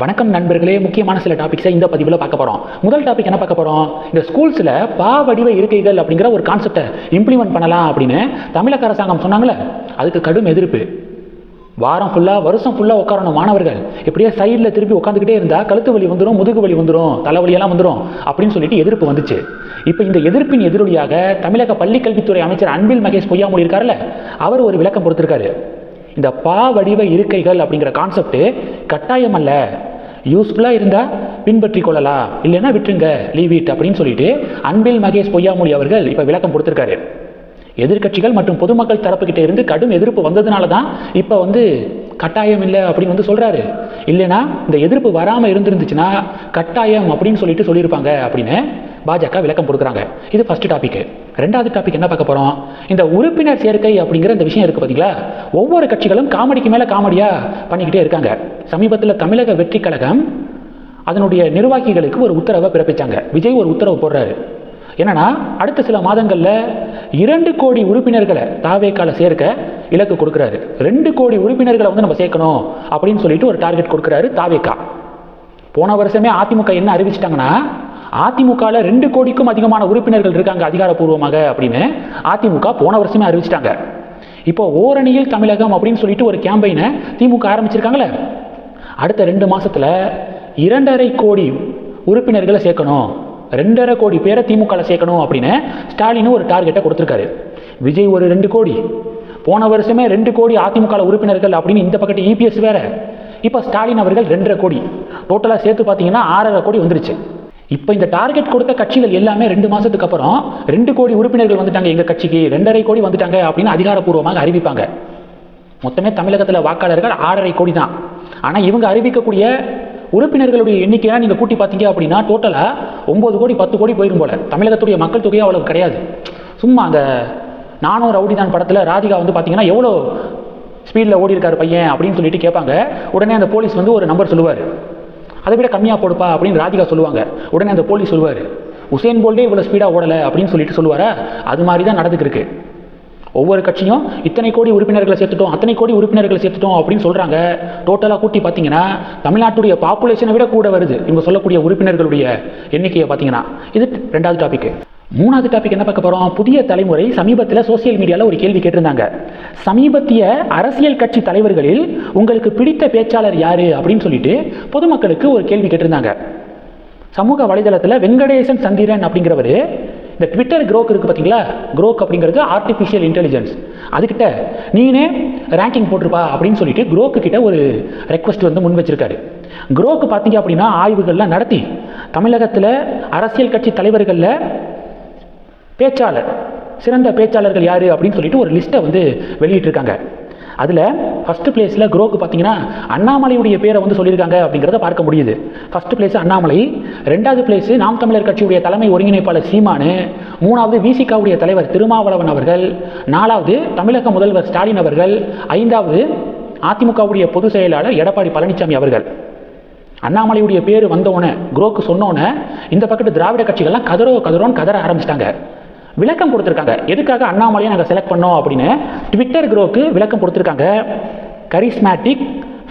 வணக்கம் நண்பர்களே முக்கியமான சில டாபிக்ஸை இந்த பதிவில் பார்க்க போகிறோம் முதல் டாபிக் என்ன பார்க்க போகிறோம் இந்த ஸ்கூல்ஸில் பா வடிவ இருக்கைகள் அப்படிங்கிற ஒரு கான்செப்டை இம்ப்ளிமெண்ட் பண்ணலாம் அப்படின்னு தமிழக அரசாங்கம் சொன்னாங்களே அதுக்கு கடும் எதிர்ப்பு. வாரம் ஃபுல்லாக வருஷம் ஃபுல்லாக உட்காரணும் மாணவர்கள். இப்படியே சைடில் திருப்பி உட்காந்துக்கிட்டே இருந்தால் கழுத்து வலி வந்துடும் முதுகு வலி வந்துடும் தலைவலியெல்லாம் வந்துடும் அப்படின்னு சொல்லிட்டு எதிர்ப்பு வந்துச்சு. இப்போ இந்த எதிர்ப்பின் எதிரொலியாக தமிழக பள்ளிக்கல்வித்துறை அமைச்சர் அன்பில் மகேஷ் பொய்யாமொழி இருக்கார்ல அவர் ஒரு விளக்கம் கொடுத்துருக்காரு. இந்த பா வடிவ இருக்கைகள் அப்படிங்கிற கான்செப்ட் கட்டாயம் அல்ல. யூஸ்ஃபுல்லாக இருந்தால் பின்பற்றி கொள்ளலாம். இல்லைன்னா விட்டுருங்க. லீவ் இட் அப்படின்னு சொல்லிட்டு அன்பில் மகேஷ் பொய்யாமொழி அவர்கள் இப்போ விளக்கம் கொடுத்துருக்காரு. எதிர்க்கட்சிகள் மற்றும் பொதுமக்கள் தரப்புக்கிட்ட இருந்து கடும் எதிர்ப்பு வந்ததுனால தான் இப்போ வந்து கட்டாயம் இல்லை அப்படின்னு வந்து சொல்கிறாரு இல்லைனா இந்த எதிர்ப்பு வராமல் இருந்திருந்துச்சுன்னா கட்டாயம் அப்படின்னு சொல்லிட்டு சொல்லியிருப்பாங்க அப்படின்னு பாஜக விளக்கம் கொடுக்குறாங்க. இது ஃபஸ்ட்டு டாப்பிக்கு ரெண்டாவது டாபிக் என்ன பார்க்க போகிறோம் இந்த உறுப்பினர் சேர்க்கை அப்படிங்கிற இந்த விஷயம் இருக்குது பார்த்தீங்களா ஒவ்வொரு கட்சிகளும் காமெடிக்கு மேலே காமெடியாக பண்ணிக்கிட்டே இருக்காங்க. சமீபத்தில் தமிழக வெற்றி கழகம் அதனுடைய நிர்வாகிகளுக்கு ஒரு உத்தரவை பிறப்பிச்சாங்க. விஜய் ஒரு உத்தரவு போடுறாரு. என்னன்னா அடுத்த சில மாதங்களில் இரண்டு கோடி உறுப்பினர்களை தாவேக்கால சேர்க்க இலக்கு கொடுக்குறாரு. ரெண்டு கோடி உறுப்பினர்களை வந்து நம்ம சேர்க்கணும் அப்படின்னு சொல்லிட்டு ஒரு டார்கெட் கொடுக்குறாரு தாவேக்கா. போன வருஷமே அதிமுக என்ன அறிவிச்சிட்டாங்கன்னா அதிமுகவில் ரெண்டு கோடிக்கும் அதிகமான உறுப்பினர்கள் இருக்காங்க அதிகாரப்பூர்வமாக அப்படின்னு அதிமுக போன வருஷமே அறிவிச்சிட்டாங்க. இப்போ ஓரணியில் தமிழகம் அப்படின்னு சொல்லிட்டு ஒரு கேம்பெயினை திமுக ஆரம்பிச்சிருக்காங்களே அடுத்த ரெண்டு மாதத்தில் இரண்டரை கோடி உறுப்பினர்களை சேர்க்கணும். ரெண்டரை கோடி பேரை திமுகவில் சேர்க்கணும் அப்படின்னு ஸ்டாலின் ஒரு டார்கெட்டை கொடுத்துருக்காரு. விஜய் ஒரு ரெண்டு கோடி. போன வருஷமே ரெண்டு கோடி அதிமுக உறுப்பினர்கள் அப்படின்னு இந்த பக்கத்து இபிஎஸ் வேற. இப்போ ஸ்டாலின் அவர்கள் ரெண்டரை கோடி. டோட்டலாக சேர்த்து பார்த்தீங்கன்னா ஆறரை கோடி வந்துருச்சு. இப்போ இந்த டார்கெட் கொடுத்த கட்சிகள் எல்லாமே ரெண்டு மாதத்துக்கு அப்புறம் ரெண்டு கோடி உறுப்பினர்கள் வந்துட்டாங்க எங்கள் கட்சிக்கு ரெண்டரை கோடி வந்துட்டாங்க அப்படின்னு அதிகாரப்பூர்வமாக அறிவிப்பாங்க. மொத்தமே தமிழகத்தில் வாக்காளர்கள் ஆறரை கோடி தான். ஆனால் இவங்க அறிவிக்கக்கூடிய உறுப்பினர்களுடைய எண்ணிக்கையாக நீங்கள் கூட்டி பார்த்தீங்க அப்படின்னா டோட்டலாக ஒம்பது கோடி பத்து கோடி போயிடும் போல. தமிழகத்துடைய மக்கள் தொகையும் அவ்வளவு கிடையாது. சும்மா அந்த நானும் ரவுடிதான் படத்தில் ராதிகா வந்து பார்த்தீங்கன்னா எவ்வளோ ஸ்பீடில் ஓடி இருக்காரு பையன் அப்படின்னு சொல்லிட்டு கேட்பாங்க. உடனே அந்த போலீஸ் வந்து ஒரு நம்பர் சொல்லுவார். அதை விட கம்மியாக போடுப்பா அப்படின்னு ராதிகா சொல்லுவாங்க. உடனே அந்த போலீஸ் சொல்லுவார் உசேன் போல்டே இவ்வளோ ஸ்பீடாக ஓடலை அப்படின்னு சொல்லிட்டு சொல்லுவாரா? அது மாதிரி தான் நடந்துக்கிருக்கு. ஒவ்வொரு கட்சியும் இத்தனை கோடி உறுப்பினர்களை சேர்த்துட்டோம் அத்தனை கோடி உறுப்பினர்களை சேர்த்துட்டோம் அப்படின்னு சொல்கிறாங்க டோட்டலாக கூட்டி பார்த்தீங்கன்னா தமிழ்நாட்டுடைய பாப்புலேஷனை விட கூட வருது. இவங்க சொல்லக்கூடிய உறுப்பினர்களுடைய எண்ணிக்கையை பார்த்தீங்கன்னா இது ரெண்டாவது டாபிக் மூணாவது டாபிக் என்ன பார்க்க போகிறோம் புதிய தலைமுறை சமீபத்தில் சோசியல் மீடியாவில் ஒரு கேள்வி கேட்டிருந்தாங்க. சமீபத்திய அரசியல் கட்சி தலைவர்களில் உங்களுக்கு பிடித்த பேச்சாளர் யாரு அப்படின்னு சொல்லிட்டு பொதுமக்களுக்கு ஒரு கேள்வி கேட்டிருந்தாங்க. சமூக வலைதளத்தில் வெங்கடேசன் சந்திரன் அப்படிங்கிறவர் இந்த ட்விட்டர் க்ரோக் இருக்குது பார்த்தீங்களா க்ரோக் அப்படிங்கிறது ஆர்டிஃபிஷியல் இன்டெலிஜென்ஸ் அதுக்கிட்ட நீனே ரேங்கிங் போட்டிருப்பா அப்படின்னு சொல்லிட்டு க்ரோக்கு கிட்ட ஒரு ரெக்வஸ்ட் வந்து முன் வச்சிருக்காரு. க்ரோக்கு பார்த்தீங்க அப்படின்னா ஆய்வுகள்லாம் நடத்தி தமிழகத்தில் அரசியல் கட்சி தலைவர்களில் பேச்சாளர். சிறந்த பேச்சாளர்கள் யார் அப்படின்னு சொல்லிட்டு ஒரு லிஸ்ட்டை வந்து வெளியிட்டிருக்காங்க. அதில் ஃபஸ்ட்டு பிளேஸில் குரோக்கு பார்த்தீங்கன்னா அண்ணாமலையுடைய பேரை வந்து சொல்லியிருக்காங்க அப்படிங்கிறத பார்க்க முடியுது. ஃபஸ்ட்டு பிளேஸ் அண்ணாமலை ரெண்டாவது பிளேஸு நாம் தமிழர் கட்சியுடைய தலைமை ஒருங்கிணைப்பாளர் சீமானு மூணாவது விசிகாவுடைய தலைவர் திருமாவளவன் அவர்கள் நாலாவது தமிழக முதல்வர் ஸ்டாலின் அவர்கள் ஐந்தாவது அதிமுகவுடைய பொதுச் செயலாளர் எடப்பாடி பழனிசாமி அவர்கள். அண்ணாமலையுடைய பேர் வந்தோடனே குரோக்கு சொன்னோன்னே இந்த பக்கத்து திராவிட கட்சிகள்லாம் கதறோ கதறோன்னு கதற ஆரம்பிச்சிட்டாங்க. விளக்கம் கொடுத்துருக்காங்க. எதுக்காக அண்ணாமலையை நாங்கள் செலக்ட் பண்ணோம் அப்படின்னு? ட்விட்டர் குரோக்கு விளக்கம் கொடுத்துருக்காங்க. Charismatic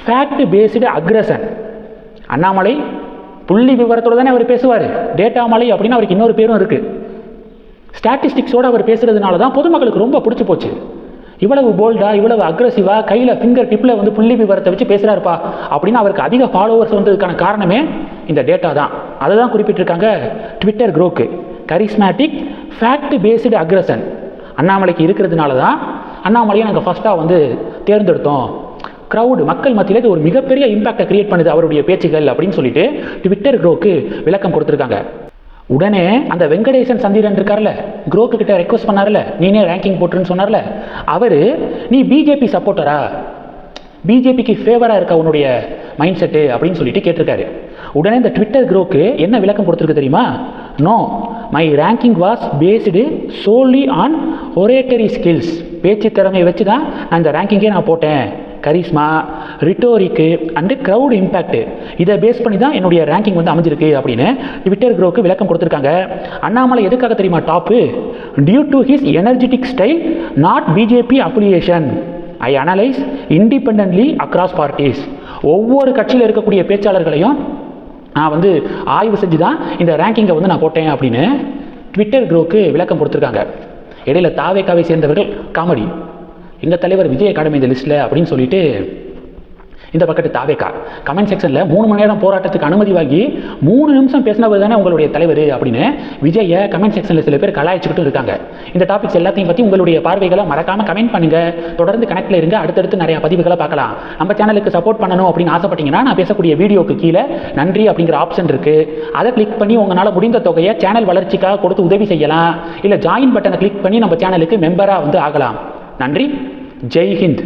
fact based aggression Annamalai புள்ளி விவரத்தோடு தானே அவர் பேசுவார். டேட்டா மலை அப்படின்னு அவருக்கு இன்னொரு பேரும் இருக்குது ஸ்டாட்டிஸ்டிக்ஸோடு அவர் பேசுகிறதுனால தான் பொதுமக்களுக்கு ரொம்ப பிடிச்சி போச்சு. இவ்வளவு போல்டா இவ்வளவு அக்ரஸிவாக கையில் ஃபிங்கர் டிப்பில் வந்து புள்ளி விவரத்தை வச்சு பேசுகிறாருப்பா அப்படின்னு அவருக்கு அதிக ஃபாலோவர்ஸ் வந்ததுக்கான காரணமே இந்த டேட்டா தான். அதை தான் குறிப்பிட்டிருக்காங்க Twitter குரோக்கு charismatic fact based aggression அண்ணாமலைக்கு இருக்கிறதுனால தான் அண்ணாமலையை நாங்கள் ஃபஸ்ட்டாக வந்து தேர்ந்தெடுத்தோம். க்ரௌடு மக்கள் மத்தியில் இது ஒரு மிகப்பெரிய இம்பாக்டை கிரியேட் பண்ணுது அவருடைய பேச்சுகள் அப்படின்னு சொல்லிட்டு ட்விட்டர் க்ரோக்கு விளக்கம் கொடுத்துருக்காங்க. உடனே அந்த வெங்கடேசன் சந்திரன் இருக்கார்ல குரோக்கு கிட்ட ரெக்வஸ்ட் பண்ணார்ல நீனே ரேங்கிங் போட்டுருன்னு சொன்னார்ல. அவர் நீ பிஜேபி சப்போர்ட்டரா பிஜேபிக்கு ஃபேவராக இருக்க உன்னுடைய மைண்ட் செட்டு அப்படின்னு சொல்லிட்டு கேட்டிருக்காரு. உடனே இந்த ட்விட்டர் க்ரோக்கு என்ன விளக்கம் கொடுத்துருக்கு தெரியுமா? No my ranking was based solely on oratory skills பேச்சு திறமையை வச்சு தான் நான் இந்த ரேங்கிங்கே நான் போட்டேன். Charisma rhetoric and crowd impact இதை பேஸ் பண்ணி தான் என்னுடைய ரேங்கிங் வந்து அமைஞ்சிருக்கு அப்படின்னு ட்விட்டர் க்ரோக்கு விளக்கம் கொடுத்துருக்காங்க. அண்ணாமலை எதுக்காக தெரியுமா top due to his energetic style not BJP affiliation I analyse independently across parties ஒவ்வொரு கட்சியில் இருக்கக்கூடிய பேச்சாளர்களையும் நான் வந்து ஆய்வு செஞ்சு தான் இந்த ரேங்கிங்கை வந்து நான் போட்டேன் அப்படின்னு ட்விட்டர் குரூவுக்கு விளக்கம் கொடுத்துருக்காங்க. இடையில தாவேக்காவை சேர்ந்தவர்கள் காமெடி. எங்கள் தலைவர் விஜய் அகாடமி இந்த லிஸ்ட்டில் அப்படின்னு சொல்லிட்டு இந்த பக்கத்து தாவேக்கா கமெண்ட் செக்ஷனில் மூணு மணி நேரம் போராட்டத்துக்கு அனுமதி வாங்கி மூணு நிமிஷம் பேசினவர் தானே உங்களுடைய தலைவர் அப்படின்னு விஜயை கமெண்ட் செக்ஷனில் சில பேர் கலாய்ச்சிக்கிட்டு இருக்காங்க. இந்த டாபிக்ஸ் எல்லாத்தையும் பற்றி உங்களுடைய பார்வைகளை மறக்காமல் கமெண்ட் பண்ணுங்கள் தொடர்ந்து கனெக்டில் இருங்க. அடுத்தடுத்து நிறையா பதிவுகளை பார்க்கலாம். நம்ம சேனலுக்கு சப்போர்ட் பண்ணணும் அப்படின்னு ஆசைப்பட்டீங்கன்னா நான் பேசக்கூடிய வீடியோக்கு கீழே நன்றி அப்படிங்கிற ஆப்ஷன் இருக்குது அதை கிளிக் பண்ணி உங்களால் முடிந்த தொகையை சேனல் வளர்ச்சிக்காக கொடுத்து உதவி செய்யலாம். இல்லை ஜாயின் பட்டனை கிளிக் பண்ணி நம்ம சேனலுக்கு மெம்பராக வந்து ஆகலாம். நன்றி. ஜெய் ஹிந்த்.